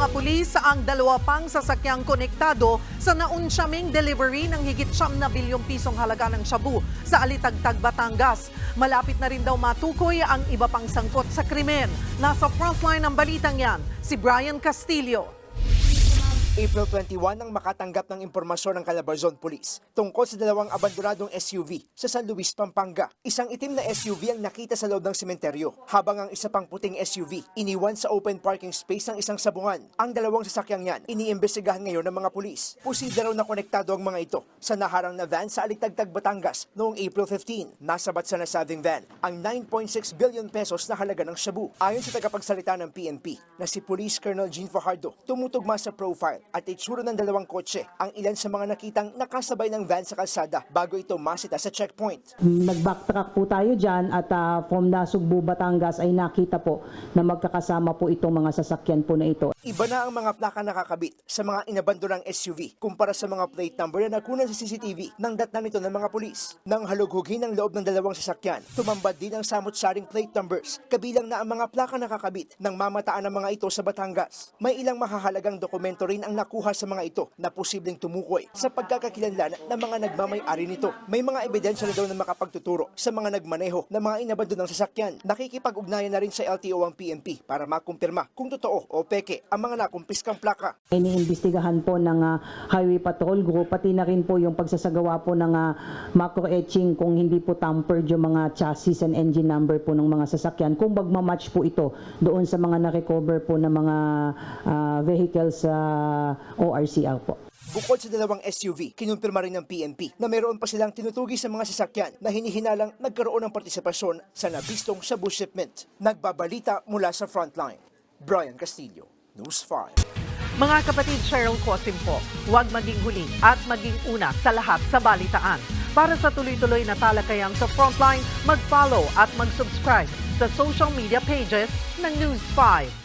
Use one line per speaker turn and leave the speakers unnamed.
mga pulis ang dalawa pang sasakyang konektado sa naunsyaming delivery ng higit siyam na bilyong pisong halaga ng shabu sa Alitagtag, Batangas. Malapit na rin daw matukoy ang iba pang sangkot sa krimen. Nasa frontline ng balitang yan, si Brian Castillo.
April 21 nang makatanggap ng impormasyon ng Calabarzon Police tungkol sa dalawang abandoradong SUV sa San Luis, Pampanga. Isang itim na SUV ang nakita sa loob ng sementeryo, habang ang isa pang puting SUV iniwan sa open parking space ng isang sabungan. Ang dalawang sasakyang yan iniimbestigahan ngayon ng mga pulis. Posible raw na konektado ang mga ito sa naharang na van sa Aligtagtag, Batangas noong April 15. Nasabat sa nasabing van ang 9.6 billion pesos na halaga ng shabu. Ayon sa tagapagsalita ng PNP na si Police Colonel Gene Fajardo, tumutugma sa profile at itsura ng dalawang kotse ang ilan sa mga nakitang nakasabay ng van sa kalsada bago ito masita sa checkpoint.
Nag-backtrack po tayo dyan at ah, from Nasugbu, Batangas ay nakita po na magkakasama po itong mga sasakyan po na ito.
Iba na ang mga plaka nakakabit sa mga inabandonang SUV kumpara sa mga plate number na nakunan sa CCTV ng datna nito ng mga pulis. Nang halughugin ang loob ng dalawang sasakyan, tumambad din ang samot-saring plate numbers, kabilang na ang mga plaka nakakabit ng mamataan ng mga ito sa Batangas. May ilang mahahalagang dokumento rin ang nakuha sa mga ito na posibleng tumukoy sa pagkakakilanlan ng mga nagmamay-ari nito. May mga ebidensya na daw na makapagtuturo sa mga nagmaneho ng mga inabandonang sasakyan. Nakikipag-ugnayan na rin sa LTO ang PNP para makumpirma kung totoo o peke ang mga nakumpiskang plaka.
Iniimbestigahan po ng ah, Highway Patrol Group, pati na rin po yung pagsasagawa po ng ah, macro-etching kung hindi po tampered yung mga chassis and engine number po ng mga sasakyan. Kung magmamatch po ito doon sa mga na-recover po ng mga ah, vehicles sa ORCR po.
Bukod sa dalawang SUV, kinumpirma rin ng PNP na mayroon pa silang tinutugi sa mga sasakyan na hinihinalang nagkaroon ng partisipasyon sa nabistong shabu shipment. Nagbabalita mula sa frontline. Brian Castillo, News 5.
Mga kapatid Cheryl Cosim po, huwag maging huli at maging una sa lahat sa balitaan. Para sa tuloy-tuloy na talakayan sa Frontline, mag-follow at mag-subscribe sa social media pages ng News 5.